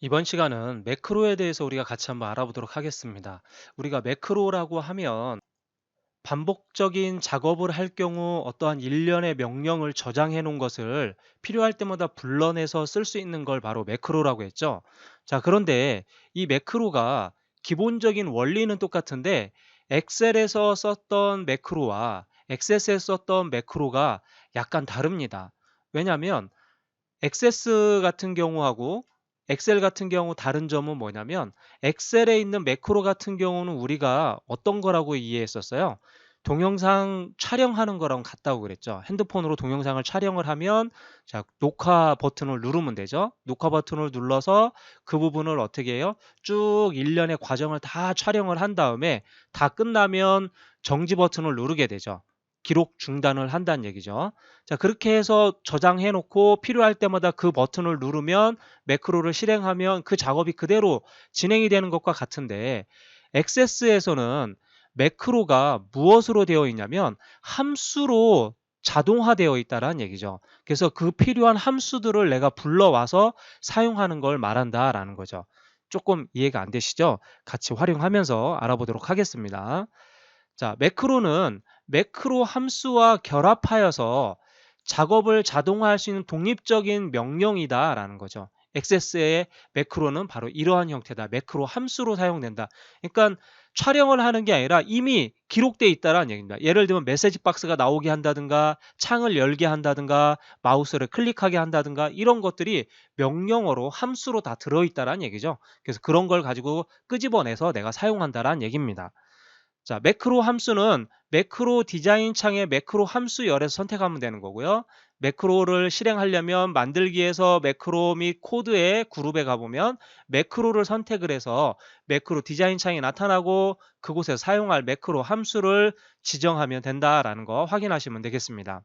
이번 시간은 매크로에 대해서 우리가 같이 한번 알아보도록 하겠습니다. 우리가 매크로라고 하면 반복적인 작업을 할 경우 어떠한 일련의 명령을 저장해 놓은 것을 필요할 때마다 불러내서 쓸 수 있는 걸 바로 매크로라고 했죠. 자, 그런데 이 매크로가 기본적인 원리는 똑같은데 엑셀에서 썼던 매크로와 액세스에서 썼던 매크로가 약간 다릅니다. 왜냐하면 액세스 같은 경우하고 엑셀 같은 경우 다른 점은 뭐냐면 엑셀에 있는 매크로 같은 경우는 우리가 어떤 거라고 이해했었어요? 동영상 촬영하는 거랑 같다고 그랬죠. 핸드폰으로 동영상을 촬영을 하면 자, 녹화 버튼을 누르면 되죠. 녹화 버튼을 눌러서 그 부분을 어떻게 해요? 쭉 일련의 과정을 다 촬영을 한 다음에 다 끝나면 정지 버튼을 누르게 되죠. 기록 중단을 한다는 얘기죠. 자, 그렇게 해서 저장해 놓고 필요할 때마다 그 버튼을 누르면 매크로를 실행하면 그 작업이 그대로 진행이 되는 것과 같은데 액세스에서는 매크로가 무엇으로 되어 있냐면 함수로 자동화되어 있다라는 얘기죠. 그래서 그 필요한 함수들을 내가 불러와서 사용하는 걸 말한다라는 거죠. 조금 이해가 안 되시죠? 같이 활용하면서 알아보도록 하겠습니다. 자, 매크로는 매크로 함수와 결합하여서 작업을 자동화할 수 있는 독립적인 명령이다라는 거죠. 액세스의 매크로는 바로 이러한 형태다. 매크로 함수로 사용된다. 그러니까 촬영을 하는 게 아니라 이미 기록되어 있다라는 얘기입니다. 예를 들면 메시지 박스가 나오게 한다든가 창을 열게 한다든가 마우스를 클릭하게 한다든가 이런 것들이 명령어로 함수로 다 들어있다라는 얘기죠. 그래서 그런 걸 가지고 끄집어내서 내가 사용한다라는 얘기입니다. 자, 매크로 함수는 매크로 디자인 창에 매크로 함수 열에서 선택하면 되는 거고요. 매크로를 실행하려면 만들기에서 매크로 및 코드의 그룹에 가보면 매크로를 선택을 해서 매크로 디자인 창이 나타나고 그곳에서 사용할 매크로 함수를 지정하면 된다라는 거 확인하시면 되겠습니다.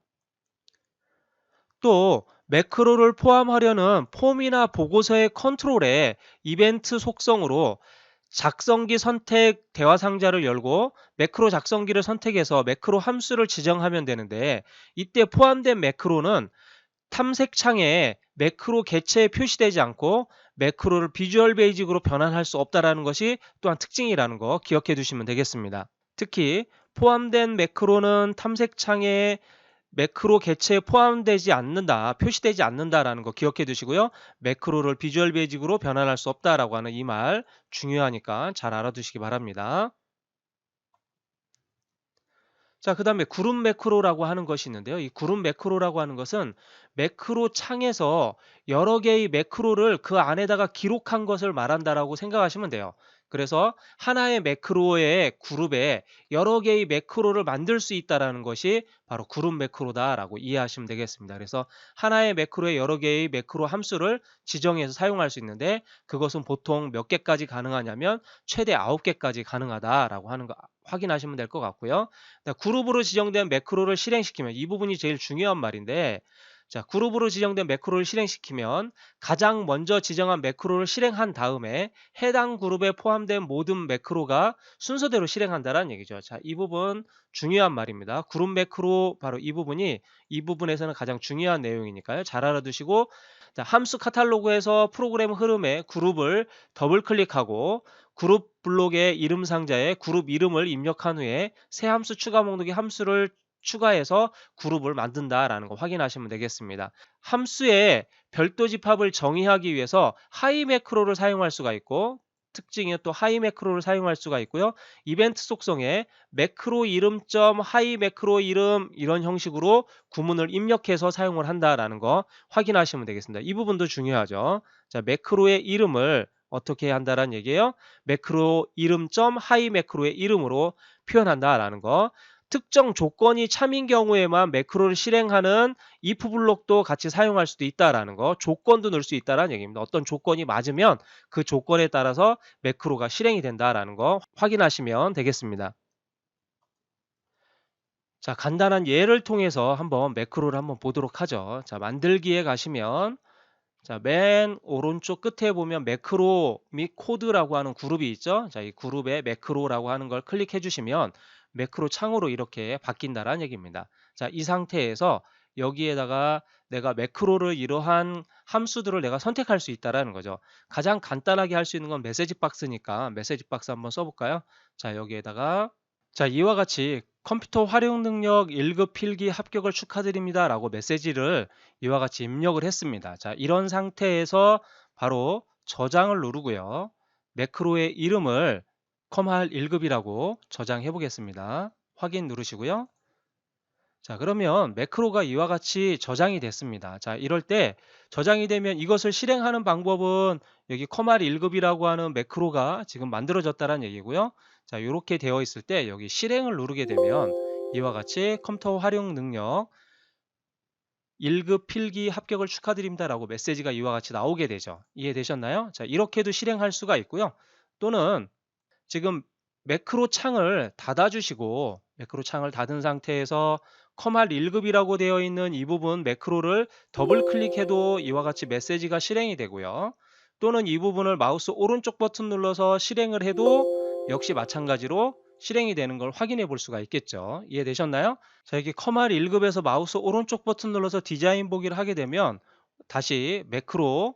또 매크로를 포함하려는 폼이나 보고서의 컨트롤에 이벤트 속성으로 작성기 선택 대화 상자를 열고 매크로 작성기를 선택해서 매크로 함수를 지정하면 되는데 이때 포함된 매크로는 탐색 창에 매크로 개체에 표시되지 않고 매크로를 비주얼 베이직으로 변환할 수 없다는 것이 또한 특징이라는 거 기억해 두시면 되겠습니다. 특히 포함된 매크로는 탐색 창에 매크로 개체에 포함되지 않는다, 표시되지 않는다라는 거 기억해 두시고요. 매크로를 비주얼 베이직으로 변환할 수 없다라고 하는 이 말 중요하니까 잘 알아두시기 바랍니다. 자, 그 다음에 그룹 매크로라고 하는 것이 있는데요. 이 그룹 매크로라고 하는 것은 매크로 창에서 여러 개의 매크로를 그 안에다가 기록한 것을 말한다라고 생각하시면 돼요. 그래서 하나의 매크로의 그룹에 여러 개의 매크로를 만들 수 있다라는 것이 바로 그룹 매크로다라고 이해하시면 되겠습니다. 그래서 하나의 매크로에 여러 개의 매크로 함수를 지정해서 사용할 수 있는데 그것은 보통 몇 개까지 가능하냐면 최대 9개까지 가능하다라고 하는 거 확인하시면 될 것 같고요. 그룹으로 지정된 매크로를 실행시키면 이 부분이 제일 중요한 말인데 자, 그룹으로 지정된 매크로를 실행시키면 가장 먼저 지정한 매크로를 실행한 다음에 해당 그룹에 포함된 모든 매크로가 순서대로 실행한다는 얘기죠. 자, 이 부분 중요한 말입니다. 그룹 매크로 바로 이 부분이 이 부분에서는 가장 중요한 내용이니까요. 잘 알아두시고 자, 함수 카탈로그에서 프로그램 흐름에 그룹을 더블 클릭하고 그룹 블록의 이름 상자에 그룹 이름을 입력한 후에 새 함수 추가 목록의 함수를 추가해서 그룹을 만든다라는 거 확인하시면 되겠습니다. 함수의 별도 집합을 정의하기 위해서 하이 매크로를 사용할 수가 있고 특징이 또 하이 매크로를 사용할 수가 있고요. 이벤트 속성에 매크로 이름점 하이 매크로 이름 이런 형식으로 구문을 입력해서 사용을 한다라는 거 확인하시면 되겠습니다. 이 부분도 중요하죠. 자, 매크로의 이름을 어떻게 한다라는 얘기예요. 매크로 이름점 하이 매크로의 이름으로 표현한다라는 거. 특정 조건이 참인 경우에만 매크로를 실행하는 if 블록도 같이 사용할 수도 있다라는 거 조건도 넣을 수 있다라는 얘기입니다. 어떤 조건이 맞으면 그 조건에 따라서 매크로가 실행이 된다라는 거 확인하시면 되겠습니다. 자 간단한 예를 통해서 한번 매크로를 한번 보도록 하죠. 자 만들기에 가시면 자, 맨 오른쪽 끝에 보면 매크로 및 코드라고 하는 그룹이 있죠. 자, 이 그룹에 매크로라고 하는 걸 클릭해 주시면 매크로 창으로 이렇게 바뀐다라는 얘기입니다. 자, 이 상태에서 여기에다가 내가 매크로를 이러한 함수들을 내가 선택할 수 있다라는 거죠. 가장 간단하게 할 수 있는 건 메시지 박스니까 메시지 박스 한번 써볼까요? 자 여기에다가 자 이와 같이 컴퓨터 활용 능력 1급 필기 합격을 축하드립니다 라고 메시지를 이와 같이 입력을 했습니다. 자 이런 상태에서 바로 저장을 누르고요. 매크로의 이름을 컴할 1급이라고 저장해 보겠습니다. 확인 누르시고요. 자 그러면 매크로가 이와 같이 저장이 됐습니다. 자 이럴 때 저장이 되면 이것을 실행하는 방법은 여기 컴할 1급이라고 하는 매크로가 지금 만들어졌다는 얘기고요. 자 이렇게 되어 있을 때 여기 실행을 누르게 되면 이와 같이 컴퓨터 활용 능력 1급 필기 합격을 축하드립니다 라고 메시지가 이와 같이 나오게 되죠. 이해되셨나요? 자 이렇게도 실행할 수가 있고요. 또는 지금 매크로 창을 닫아주시고 매크로 창을 닫은 상태에서 컴할 1급이라고 되어 있는 이 부분 매크로를 더블 클릭해도 이와 같이 메시지가 실행이 되고요. 또는 이 부분을 마우스 오른쪽 버튼 눌러서 실행을 해도 역시 마찬가지로 실행이 되는 걸 확인해 볼 수가 있겠죠. 이해되셨나요? 자, 여기 컴할 1급에서 마우스 오른쪽 버튼 눌러서 디자인 보기를 하게 되면 다시 매크로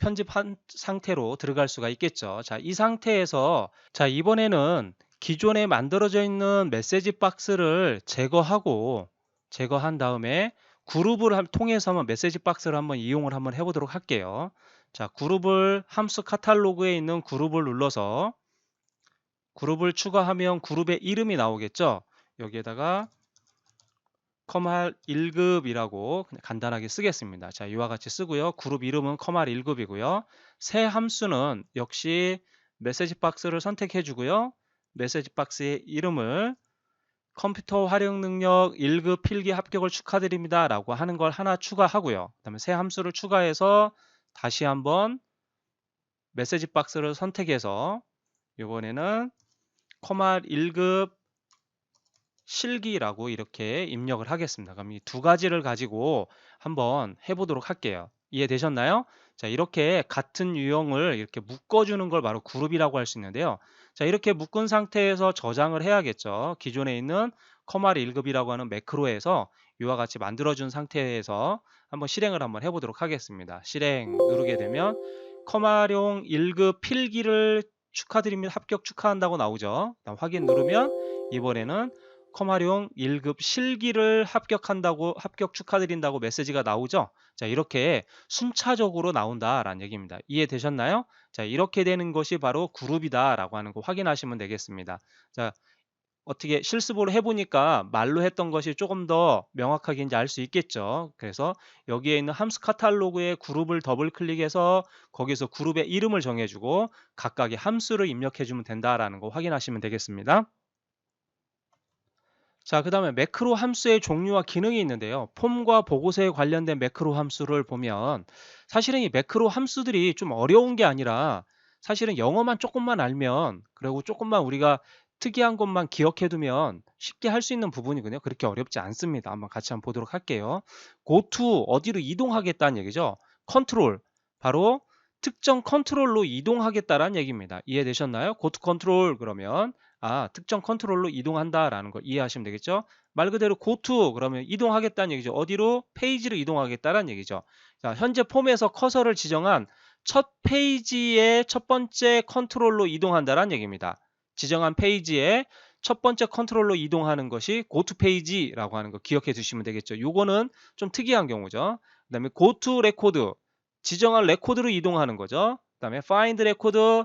편집한 상태로 들어갈 수가 있겠죠. 자, 이 상태에서 자, 이번에는 기존에 만들어져 있는 메시지 박스를 제거하고 제거한 다음에 그룹을 함- 통해서 한번 메시지 박스를 한번 이용을 한번 해보도록 할게요. 자, 그룹을 함수 카탈로그에 있는 그룹을 눌러서 그룹을 추가하면 그룹의 이름이 나오겠죠. 여기에다가 컴할 1급이라고 그냥 간단하게 쓰겠습니다. 자, 이와 같이 쓰고요. 그룹 이름은 컴할 1급이고요. 새 함수는 역시 메시지 박스를 선택해 주고요. 메시지 박스의 이름을 컴퓨터 활용 능력 1급 필기 합격을 축하드립니다 라고 하는 걸 하나 추가하고요. 그 다음에 새 함수를 추가해서 다시 한번 메시지 박스를 선택해서 이번에는 컴할 1급 실기라고 이렇게 입력을 하겠습니다. 그럼 이 두 가지를 가지고 한번 해보도록 할게요. 이해되셨나요? 자, 이렇게 같은 유형을 이렇게 묶어주는 걸 바로 그룹이라고 할 수 있는데요. 자, 이렇게 묶은 상태에서 저장을 해야겠죠. 기존에 있는 컴알 1급이라고 하는 매크로에서 이와 같이 만들어준 상태에서 한번 실행을 한번 해보도록 하겠습니다. 실행 누르게 되면 컴활용 1급 필기를 축하드립니다. 합격 축하한다고 나오죠. 확인 누르면 이번에는 컴활용 1급 실기를 합격한다고 합격 축하드린다고 메시지가 나오죠. 자, 이렇게 순차적으로 나온다라는 얘기입니다. 이해되셨나요? 자, 이렇게 되는 것이 바로 그룹이다라고 하는 거 확인하시면 되겠습니다. 자, 어떻게 실습으로 해보니까 말로 했던 것이 조금 더 명확하게 이제 알 수 있겠죠. 그래서 여기에 있는 함수 카탈로그의 그룹을 더블 클릭해서 거기서 그룹의 이름을 정해주고 각각의 함수를 입력해주면 된다라는 거 확인하시면 되겠습니다. 자, 그 다음에 매크로 함수의 종류와 기능이 있는데요. 폼과 보고서에 관련된 매크로 함수를 보면 사실은 이 매크로 함수들이 좀 어려운 게 아니라 사실은 영어만 조금만 알면 그리고 조금만 우리가 특이한 것만 기억해 두면 쉽게 할 수 있는 부분이거든요. 그렇게 어렵지 않습니다. 한번 같이 한번 보도록 할게요. go to 어디로 이동하겠다는 얘기죠. 컨트롤 바로 특정 컨트롤로 이동하겠다라는 얘기입니다. 이해되셨나요? to 컨트롤 그러면 아 특정 컨트롤로 이동한다라는 거 이해하시면 되겠죠. 말 그대로 to 그러면 이동하겠다는 얘기죠. 어디로? 페이지로 이동하겠다라는 얘기죠. 자, 현재 폼에서 커서를 지정한 첫 페이지의 첫 번째 컨트롤로 이동한다라는 얘기입니다. 지정한 페이지에 첫 번째 컨트롤로 이동하는 것이 to page라고 하는 거 기억해 두시면 되겠죠. 요거는 좀 특이한 경우죠. 그 다음에 to record 지정한 레코드로 이동하는 거죠. 그 다음에 find record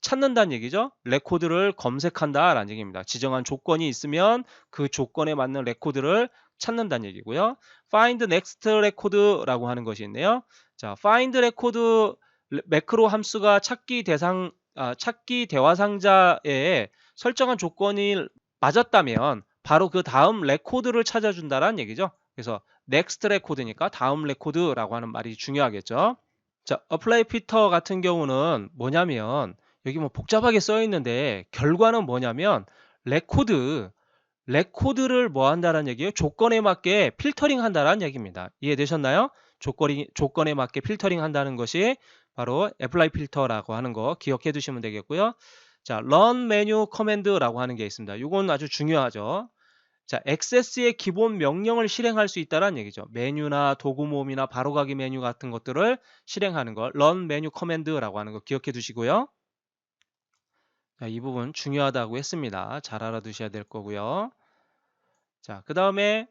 찾는다는 얘기죠. 레코드를 검색한다 라는 얘기입니다. 지정한 조건이 있으면 그 조건에 맞는 레코드를 찾는다는 얘기고요. find next record라고 하는 것이 있네요. 자, find record 매크로 함수가 찾기 대상 아, 찾기 대화 상자에 설정한 조건이 맞았다면 바로 그 다음 레코드를 찾아준다라는 얘기죠. 그래서 next record니까 다음 레코드라고 하는 말이 중요하겠죠. 자, apply filter 같은 경우는 뭐냐면 여기 뭐 복잡하게 써 있는데 결과는 뭐냐면 레코드 레코드를 뭐 한다는 얘기예요? 조건에 맞게 필터링 한다는 얘기입니다. 이해되셨나요? 조건이, 조건에 맞게 필터링 한다는 것이 바로 apply 필터라고 하는 거 기억해 두시면 되겠고요. 자, run menu command라고 하는 게 있습니다. 이건 아주 중요하죠. 자, 액세스의 기본 명령을 실행할 수 있다는 얘기죠. 메뉴나 도구 모음이나 바로가기 메뉴 같은 것들을 실행하는 걸 run 메뉴 커맨드라고 하는 거 기억해 두시고요. 자, 이 부분 중요하다고 했습니다. 잘 알아두셔야 될 거고요. 자, 그 다음에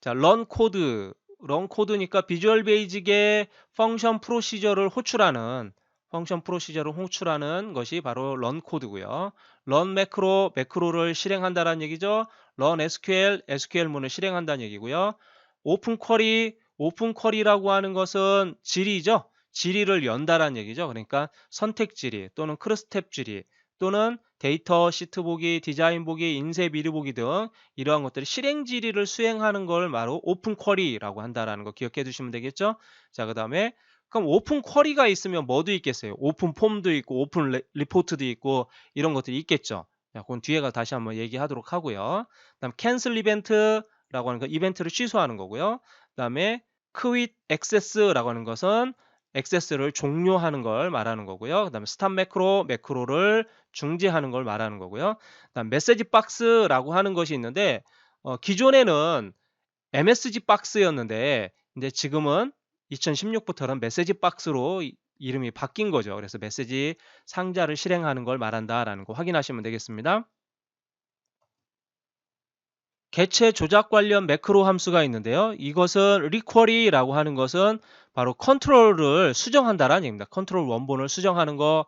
자, run 코드. run 코드니까 비주얼 베이직의 펑션 프로시저를 호출하는 펑션 프로시저를 호출하는 것이 바로 run 코드고요. run 매크로, 매크로를 실행한다는 얘기죠. run SQL, SQL문을 실행한다는 얘기고요. 오픈 쿼리, 오픈 쿼리라고 하는 것은 질의죠. 질의를 연다라는 얘기죠. 그러니까 선택 질의 또는 크로스텝 질의 또는 데이터 시트 보기, 디자인 보기, 인쇄 미리 보기 등 이러한 것들을 실행 질의를 수행하는 걸 바로 오픈 쿼리라고 한다라는 거 기억해 두시면 되겠죠. 자, 그다음에 그럼 오픈 쿼리가 있으면 뭐도 있겠어요? 오픈 폼도 있고 오픈 레- 리포트도 있고 이런 것들이 있겠죠. 자, 그건 뒤에가 다시 한번 얘기하도록 하고요. 그다음 캔슬 이벤트라고 하는 거 이벤트를 취소하는 거고요. 그다음에 quit access라고 하는 것은 액세스를 종료하는 걸 말하는 거고요. 그 다음에 스탑 매크로 매크로를 중지하는 걸 말하는 거고요. 그 다음 메시지 박스라고 하는 것이 있는데 어, 기존에는 MSG 박스였는데 이제 지금은 2016부터는 메시지 박스로 이- 이름이 바뀐 거죠. 그래서 메시지 상자를 실행하는 걸 말한다라는 거 확인하시면 되겠습니다. 개체 조작 관련 매크로 함수가 있는데요. 이것은 리쿼리라고 하는 것은 바로 컨트롤을 수정한다라는 얘기입니다. 컨트롤 원본을 수정하는 거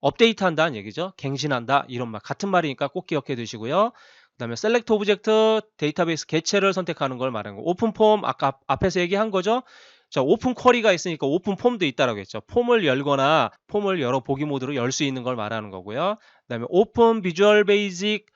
업데이트한다는 얘기죠. 갱신한다 이런 말 같은 말이니까 꼭 기억해 두시고요. 그 다음에 셀렉트 오브젝트 데이터베이스 개체를 선택하는 걸 말하는 거. 오픈 폼 아까 앞- 앞에서 얘기한 거죠. 자, 오픈 쿼리가 있으니까 오픈 폼도 있다라고 했죠. 폼을 열거나 폼을 열어 보기 모드로 열 수 있는 걸 말하는 거고요. 그다음에 오픈 비주얼 베이직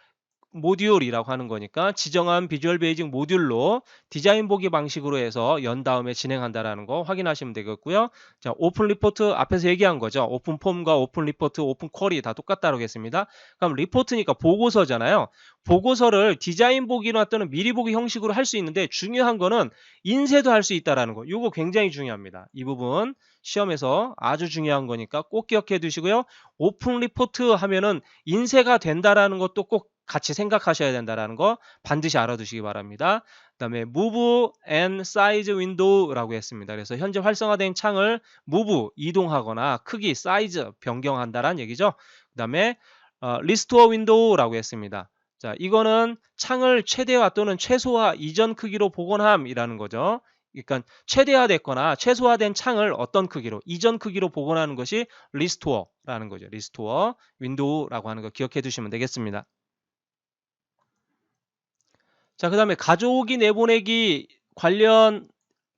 모듈이라고 하는 거니까 지정한 비주얼 베이직 모듈로 디자인 보기 방식으로 해서 연 다음에 진행한다라는 거 확인하시면 되겠고요. 자, 오픈 리포트 앞에서 얘기한 거죠. 오픈 폼과 오픈 리포트, 오픈 쿼리 다 똑같다고 했습니다. 그럼 리포트니까 보고서잖아요. 보고서를 디자인 보기나 또는 미리 보기 형식으로 할 수 있는데 중요한 거는 인쇄도 할 수 있다라는 거. 이거 굉장히 중요합니다. 이 부분 시험에서 아주 중요한 거니까 꼭 기억해 두시고요. 오픈 리포트 하면은 인쇄가 된다라는 것도 꼭 같이 생각하셔야 된다라는 거 반드시 알아두시기 바랍니다. 그다음에 move and size window라고 했습니다. 그래서 현재 활성화된 창을 move 이동하거나 크기, 사이즈 변경한다라는 얘기죠. 그다음에 어, restore window라고 했습니다. 자, 이거는 창을 최대화 또는 최소화 이전 크기로 복원함이라는 거죠. 그러니까 최대화됐거나 최소화된 창을 어떤 크기로 이전 크기로 복원하는 것이 리스토어라는 거죠. 리스토어 윈도우라고 하는 거 기억해 두시면 되겠습니다. 자, 그 다음에 가져오기 내보내기 관련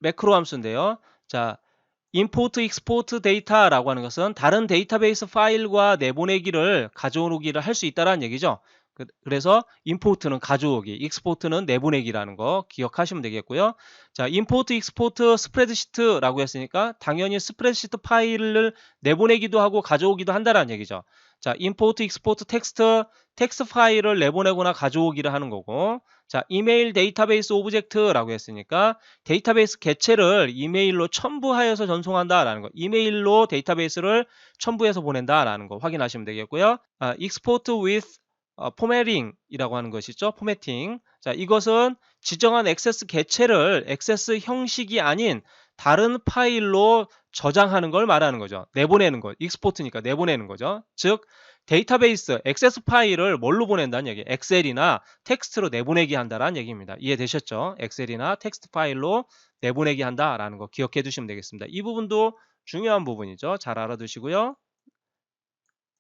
매크로 함수인데요. 자, import, export 데이터라고 하는 것은 다른 데이터베이스 파일과 내보내기를 가져오기를 할 수 있다는 얘기죠. 그- 그래서 import는 가져오기, export는 내보내기라는 거 기억하시면 되겠고요. 자, import, export 스프레드시트라고 했으니까 당연히 스프레드시트 파일을 내보내기도 하고 가져오기도 한다는 얘기죠. 자, import, export 텍스트, 텍스트 파일을 내보내거나 가져오기를 하는 거고 자, 이메일 데이터베이스 오브젝트라고 했으니까 데이터베이스 개체를 이메일로 첨부하여서 전송한다라는 거. 이메일로 데이터베이스를 첨부해서 보낸다라는 거 확인하시면 되겠고요. 아, export with 어, 포매팅이라고 하는 것이죠. 포매팅. 자, 이것은 지정한 액세스 개체를 액세스 형식이 아닌 다른 파일로 저장하는 걸 말하는 거죠. 내보내는 거. 익스포트니까 내보내는 거죠. 즉 데이터베이스 액세스 파일을 뭘로 보낸다는 얘기. 엑셀이나 텍스트로 내보내기 한다라는 얘기입니다. 이해되셨죠? 엑셀이나 텍스트 파일로 내보내기 한다라는 거 기억해 두시면 되겠습니다. 이 부분도 중요한 부분이죠. 잘 알아두시고요.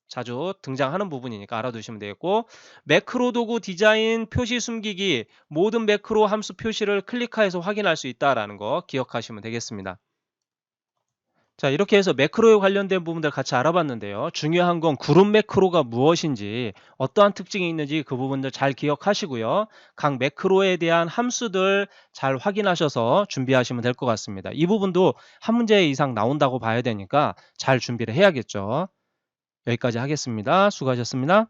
자주 등장하는 부분이니까 알아두시면 되겠고 매크로 도구 디자인 표시 숨기기 모든 매크로 함수 표시를 클릭해서 확인할 수 있다라는 거 기억하시면 되겠습니다. 자 이렇게 해서 매크로에 관련된 부분들 같이 알아봤는데요. 중요한 건 그룹 매크로가 무엇인지 어떠한 특징이 있는지 그 부분들 잘 기억하시고요. 각 매크로에 대한 함수들 잘 확인하셔서 준비하시면 될 것 같습니다. 이 부분도 한 문제 이상 나온다고 봐야 되니까 잘 준비를 해야겠죠. 여기까지 하겠습니다. 수고하셨습니다.